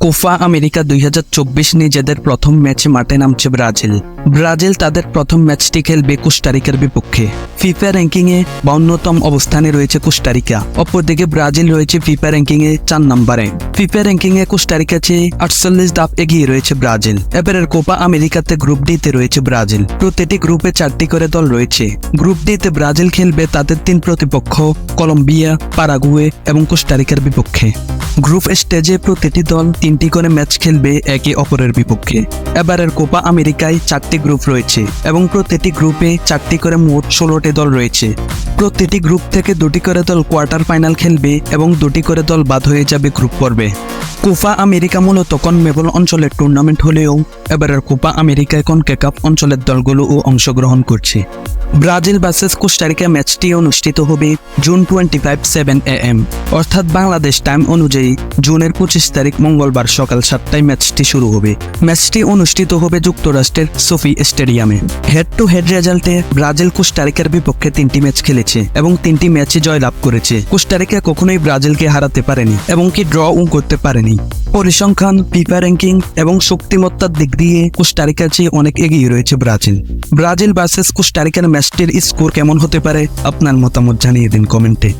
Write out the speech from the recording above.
Copa America দুই নিজেদের প্রথম ম্যাচে মাঠে নামছে ব্রাজিল। ব্রাজিল তাদের প্রথম ম্যাচটি খেলবে কোস্টারিকার বিপক্ষে। ফিফা র্যাঙ্কিংয়ে বাউন্নতম অবস্থানে রয়েছে কোস্টারিকা অপরদিকে ব্রাজিল রয়েছে ফিফা র্যাঙ্কিংয়ে চার নম্বরে। ফিফা র্যাঙ্কিংয়ে কোস্টারিকা চেয়ে আটচল্লিশ ধাপ এগিয়ে রয়েছে ব্রাজিল। এবারের কোপা আমেরিকাতে গ্রুপ ডিতে রয়েছে ব্রাজিল। প্রতিটি গ্রুপে চারটি করে দল রয়েছে। গ্রুপ ডিতে ব্রাজিল খেলবে তাদের তিন প্রতিপক্ষ, কলম্বিয়া, পারাগুয়ে এবং কোস্টারিকার বিপক্ষে। গ্রুপ স্টেজে প্রতিটি দল তিনটি করে ম্যাচ খেলবে একে অপরের বিপক্ষে। এবারের কোপা আমেরিকায় চারটি গ্রুপ রয়েছে এবং প্রতিটি গ্রুপে চারটি করে মোট ষোলোটি দল রয়েছে। প্রতিটি গ্রুপ থেকে দুটি করে দল কোয়ার্টার ফাইনাল খেলবে এবং দুটি করে দল বাদ হয়ে যাবে গ্রুপ পর্বে। কোপা আমেরিকা মূলত কনমেবল অঞ্চলের টুর্নামেন্ট হলেও এবারের কোপা আমেরিকায় কনকেকাপ অঞ্চলের দলগুলোও অংশগ্রহণ করছে। ব্রাজিল ভার্সেস কোস্টারিকা ম্যাচটি অনুষ্ঠিত হবে June twenty five seven A M অর্থাৎ বাংলাদেশ টাইম অনুযায়ী জুনের পঁচিশ তারিখ মঙ্গলবার সকাল সাতটায় ম্যাচটি শুরু হবে। ম্যাচটি অনুষ্ঠিত হবে যুক্তরাষ্ট্রের সোফি স্টেডিয়ামে। হেড টু হেড রেজাল্টে ব্রাজিল কোস্টারিকার বিপক্ষে তিনটি ম্যাচ খেলেছে এবং তিনটি ম্যাচে জয়লাভ করেছে। কোস্টারিকা কখনোই ব্রাজিলকে হারাতে পারেনি এবং কি ড্র ড্রও করতে পারেনি। পরিসংখ্যান ফিফা র্যাঙ্কিং এবং শক্তিমত্তার দিক দিয়ে কোস্টারিকার চেয়ে অনেক এগিয়ে রয়েছে ব্রাজিল। ব্রাজিল ভার্সেস কোস্টারিকার ম্যাচটির স্কোর কেমন হতে পারে? আপনার মতামত জানিয়ে দিন কমেন্টে।